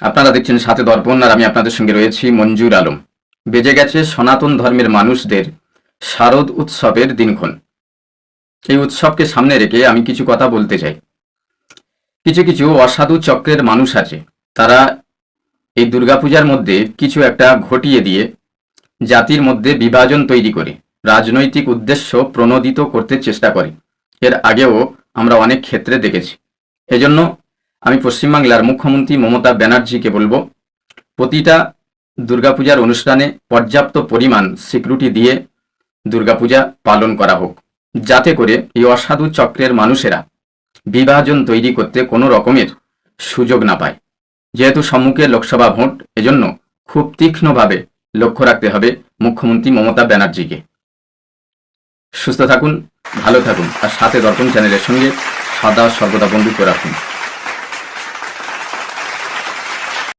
আপনারা দেখছেন সাথে দর্পণ আর আমি আপনাদের সঙ্গে রয়েছি মঞ্জুর আলম। বেজে গেছে সনাতন ধর্মের মানুষদের শারদ উৎসবের দিনক্ষণ। এই উৎসবকে সামনে রেখে আমি কিছু কথা বলতে চাই। কিছু কিছু অসাধু চক্রের মানুষ আছে। তারা এই দুর্গাপূজার মধ্যে কিছু একটা ঘটিয়ে দিয়ে জাতির মধ্যে বিভাজন তৈরি করে, রাজনৈতিক উদ্দেশ্য প্রণোদিত করতে চেষ্টা করে। এর আগেও আমরা অনেক ক্ষেত্রে দেখেছি। এজন্য আমি পশ্চিমবাংলার মুখ্যমন্ত্রী মমতা ব্যানার্জিকে বলব, প্রতিটা দুর্গাপূজার অনুষ্ঠানে পর্যাপ্ত পরিমাণ সিকিউরিটি দিয়ে দুর্গাপূজা পালন করা হোক। যাতে করে এই অসাধু চক্রের মানুষেরা বিভাজন তৈরি করতে কোনো রকমের সুযোগ না পায়। যেহেতু সম্মুখে লোকসভা ভোট, এজন্য খুব তীক্ষ্ণভাবে লক্ষ্য রাখতে হবে মুখ্যমন্ত্রী মমতা ব্যানার্জিকে। সুস্থ থাকুন, ভালো থাকুন, আর সাথে দর্পণ চ্যানেলের সঙ্গে সদা সর্বদা বন্ধুত্ব রাখুন।